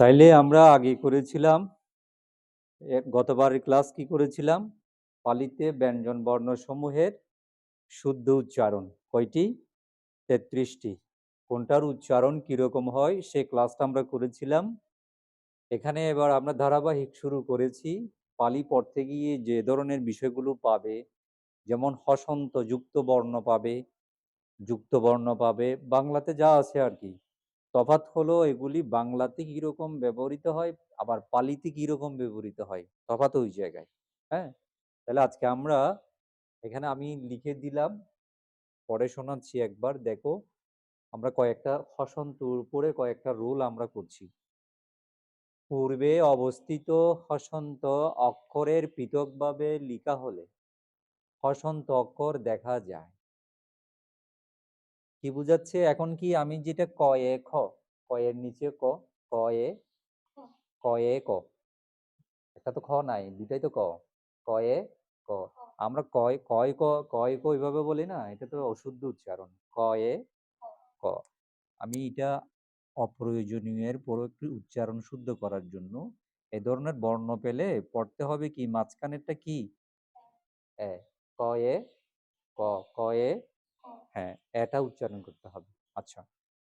তাইলে আমরা আগে করেছিলাম গতবারের ক্লাস কি করেছিলাম? পালিতে ব্যঞ্জন বর্ণসমূহের শুদ্ধ উচ্চারণ। কয়টি? তেত্রিশটি। কোনটার উচ্চারণ কীরকম হয় সে ক্লাসটা আমরা করেছিলাম। এখানে এবার আমরা ধারাবাহিক শুরু করেছি। পালি পড়তে গিয়ে যে ধরনের বিষয়গুলো পাবে, যেমন হসন্ত যুক্ত বর্ণ পাবে, যুক্ত বর্ণ পাবে, বাংলাতে যা আছে আর কি। তফাৎ হলো এগুলি বাংলাতে কীরকম ব্যবহৃত হয়, আবার পালিতে কীরকম ব্যবহৃত হয়, তফাৎ ওই জায়গায় হ্যাঁ? তাহলে আজকে আমরা এখানে আমি লিখে দিলাম, পরে শোনাচ্ছি একবার, দেখো, আমরা কয়েকটা হসন্তর উপরে কয়েকটা রুল আমরা করছি। পূর্বে অবস্থিত হসন্ত অক্ষরের পৃথকভাবে লিখা হলে হসন্ত অক্ষর দেখা যায়। কি বুঝাচ্ছে? এখন কি আমি যেটা ক এ খ ক এর নিচে ক ক এ ক এ ক। একটা তো খ নাই দুটাই তো ক। ক এ ক। আমরা কয় কয় ক কয় ক ওইভাবে বলি না এটা তো অশুদ্ধ উচ্চারণ। ক এ ক। আমি এটা অপ্রয়োজনীয় এর পরও একটু উচ্চারণ শুদ্ধ করার জন্য এ ধরনের বর্ণ পেলে পড়তে হবে কি? মাঝখানেরটা কি? এ। ক এ ক কয়ে হ্যাঁ এটা উচ্চারণ করতে হবে। আচ্ছা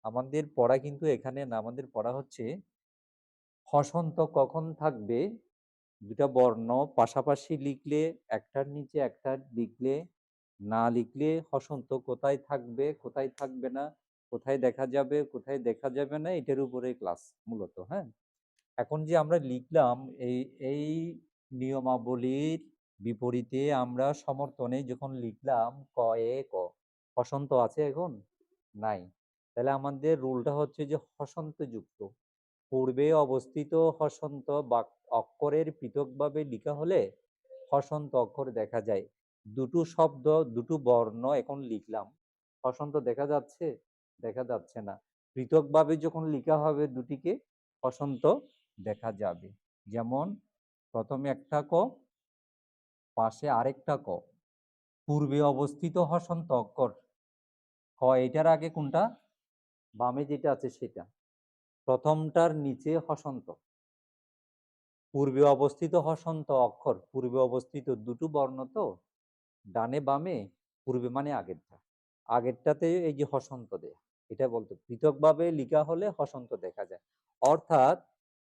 আমাদের পড়া কিন্তু এখানে না, আমাদের পড়া হচ্ছে হসন্ত কখন থাকবে? দুটা বর্ণ পাশাপাশি লিখলে একটার নিচে একটা লিখলে না লিখলে হসন্ত কোথায় থাকবে কোথায় থাকবে না, কোথায় দেখা যাবে, কোথায় দেখা যাবে না, এটার উপরে ক্লাস মূলত হ্যাঁ? এখন যে আমরা লিখলাম, এই এই নিয়মাবলীর বিপরীতে আমরা সমর্থনে যখন লিখলাম ক, এ, ক হসন্ত আছে এখন? নাই। তাহলে আমাদের রুলটা হচ্ছে যে হসন্ত যুক্ত পূর্বে অবস্থিত হসন্ত বা অক্ষরের পৃথকভাবে লিখা হলে হসন্ত অক্ষর দেখা যায়। দুটো শব্দ, দুটো বর্ণ এখন লিখলাম। হসন্ত দেখা যাচ্ছে? দেখা যাচ্ছে না। পৃথকভাবে যখন লিখা হবে দুটিকে, হসন্ত দেখা যাবে। যেমন, প্রথমে একটা ক, পাশে আরেকটা ক। পূর্বে অবস্থিত হসন্ত অক্ষর। ক, এটার আগে কোনটা? বামে যেটা আছে সেটা। প্রথমটার নিচে হসন্ত। পূর্বে অবস্থিত হসন্ত অক্ষর, পূর্বে অবস্থিত দুটো বর্ণ তো? ডানে বামে, পূর্বে মানে আগেরটা। আগেরটাতে এই যে হসন্ত দেয়া, এটা বলতো। পৃথকভাবে লিখা হলে হসন্ত দেখা যায়। অর্থাৎ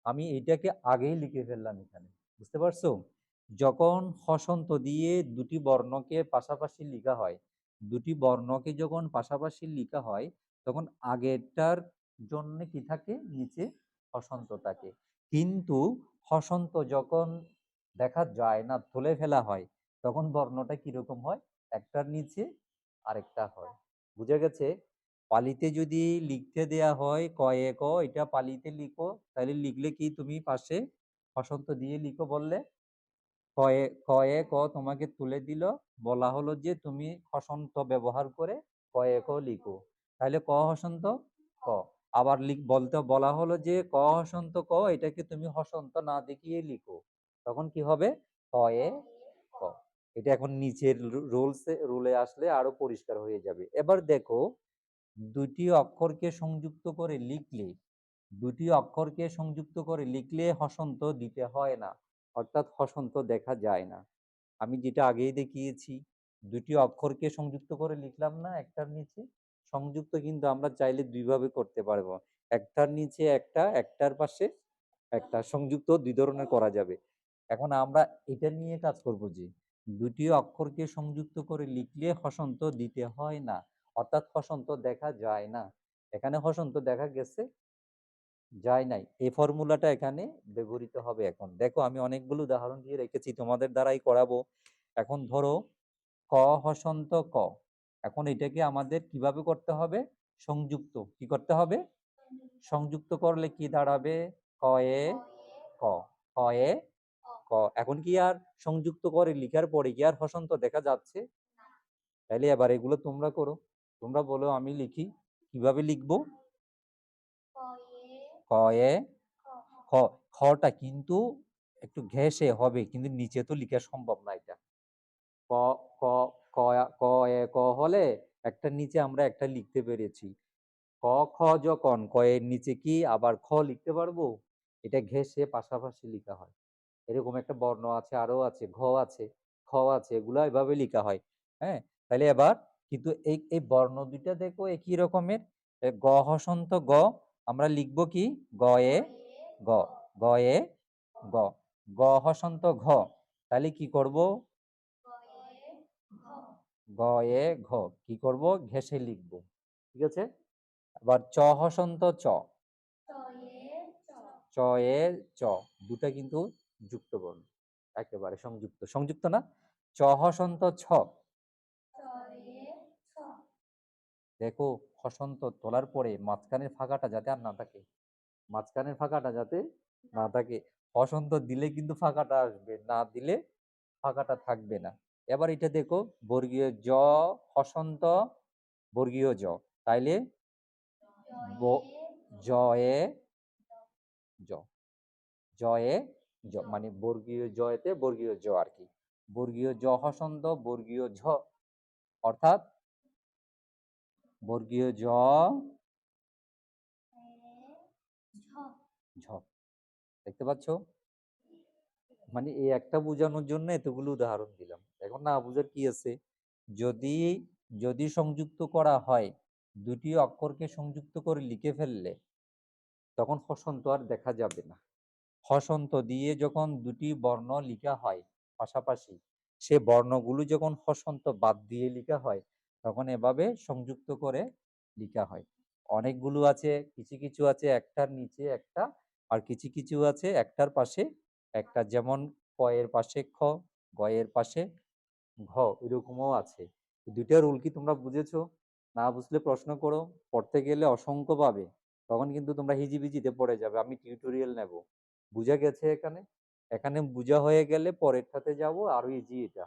আমি এটাকে আগেই লিখে ফেললাম এখানে, বুঝতে পারছ? যখন হসন্ত দিয়ে দুটি বর্ণকে পাশাপাশি লিখা হয় দুটি বর্ণকে যখন পাশাপাশি লিখা হয়, তখন আগেরটার জন্য কি থাকে? নিচে হসন্ত থাকে। কিন্তু হসন্ত যখন দেখা যায় না তুলে ফেলা হয়, তখন বর্ণটা কীরকম হয়? একটার নিচে আরেকটা হয়। বুঝে গেছে? পালিতে যদি লিখতে দেয়া হয় কয়ে ক, এটা পালিতে লিখো তাহলে লিখলে কি তুমি পাশে হসন্ত দিয়ে লিখো বললে? কয়ে কয়ে ক তোমাকে তুলে দিল। বলা হলো যে তুমি হসন্ত ব্যবহার করে কয়ে ক লিখো। তাহলে ক হসন্ত? ক। আবার লিখ, বলতে, বলা হলো যে ক হসন্ত ক, এটাকে তুমি হসন্ত না দেখিয়ে লিখো। তখন কি হবে? কয়ে ক। এটা এখন নিচের রুলসে, রুলে আসলে আরও পরিষ্কার হয়ে যাবে। এবার দেখো দুটি অক্ষরকে সংযুক্ত করে লিখলে দুটি অক্ষরকে সংযুক্ত করে লিখলে হসন্ত দিতে হয় না। অর্থাৎ হসন্ত দেখা যায় না। আমি যেটা আগেই দেখিয়েছি দুটি অক্ষরকে সংযুক্ত করে লিখলাম না একটার নিচে। সংযুক্ত কিন্তু আমরা চাইলে দুইভাবে করতে পারব। একটার নিচে একটা, একটার পাশে একটা। সংযুক্ত দুই ধরনের করা যাবে। এখন আমরা এটা নিয়ে কাজ করব যে, দুটি অক্ষরকে সংযুক্ত করে লিখলে হসন্ত দিতে হয় না। অর্থাৎ হসন্ত দেখা যায় না। এখানে হসন্ত দেখা গেছে যায় নাই। এই ফর্মুলাটা এখানে ব্যবহৃত হবে এখন। দেখো, আমি অনেকগুলো উদাহরণ দিয়ে রেখেছি, তোমাদের দ্বারাই করাবো। এখন ধরো, ক হসন্ত ক। এখন এটাকে আমাদের কীভাবে করতে হবে? সংযুক্ত। কি করতে হবে? সংযুক্ত করলে কি দাঁড়াবে? ক এ ক। ক এ ক। এখন কি আর সংযুক্ত করে লিখার পরে কি আর হসন্ত দেখা যাচ্ছে? তাহলে এবার এগুলো তোমরা করো। তোমরা বলো, আমি লিখি। কীভাবে লিখব? কয়ে খ খটা কিন্তু একটু ঘেসে হবে কিন্তু নিচে তো লিখা সম্ভব না এটা। ক ক ক ক এ ক হলে একটা নিচে আমরা একটা লিখতে পেরেছি। ক খ যখন ক এর নিচে কি আবার খ লিখতে পারব? এটা ঘেঁষে পাশাপাশি লেখা হয়। এরকম একটা বর্ণ আছে আরও আছে ঘ আছে খ আছে এগুলা এভাবে লেখা হয়। হ্যাঁ? তাহলে এবার কিন্তু এই এই বর্ণ দুইটা দেখো একই রকমের। গ হসন্ত গ আমরা লিখব কি? গ এ গ। গ এ গ। গ হসন্ত ঘ। তাহলে কি করব? গ এ ঘ। কি করব? ঘেঁষে লিখব। ঠিক আছে? আবার চ হসন্ত চ। চ এ চ। দুটা কিন্তু যুক্ত বর্ণ একেবারে সংযুক্ত। সংযুক্ত না? চ হসন্ত ছ। দেখো হসন্ত তোলার পরে মাঝখানের ফাঁকাটা যাতে আর না থাকে। মাঝখানের ফাঁকাটা যাতে না থাকে। হসন্ত দিলে কিন্তু ফাঁকাটা আসবে, না দিলে ফাঁকাটা থাকবে না। এবার এটা দেখো, বর্গীয় জ হসন্ত বর্গীয় জ। তাইলে ব- জ এ জ। জয়ে জ মানে বর্গীয় জয়েতে বর্গীয় জ আর কি। বর্গীয় জ হসন্ত বর্গীয় ঝ। অর্থাৎ বর্গীয় জ ঝ। দেখতে পাচ্ছ? মানে এই একটা বোঝানোর জন্য এতগুলো উদাহরণ দিলাম। এখন না বুঝার কি আছে? যদি যদি সংযুক্ত করা হয় দুটি অক্ষরকে সংযুক্ত করে লিখে ফেললে তখন হসন্ত আর দেখা যাবে না। হসন্ত দিয়ে যখন দুটি বর্ণ লিখা হয় পাশাপাশি সে বর্ণগুলো যখন হসন্ত বাদ দিয়ে লিখা হয় তখন এভাবে সংযুক্ত করে লেখা হয়। অনেকগুলো আছে কিছু কিছু আছে একটার নিচে একটা আর কিছু কিছু আছে একটার পাশে একটা। যেমন ক এর পাশে খ গ এর পাশে ঘ এরকমও আছে। দুইটা রুল কি তোমরা বুঝেছ? না বুঝলে প্রশ্ন করো। পড়তে গেলে অসংখ্য পাবে। তখন কিন্তু তোমরা হিজিবিজিতে পড়ে যাবে। আমি টিউটোরিয়াল নেব। বুঝা গেছে এখানে? এখানে বুঝা হয়ে গেলে পরেরটাতে যাব। আরও ইজি এটা।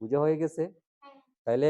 বুঝা হয়ে গেছে? তাহলে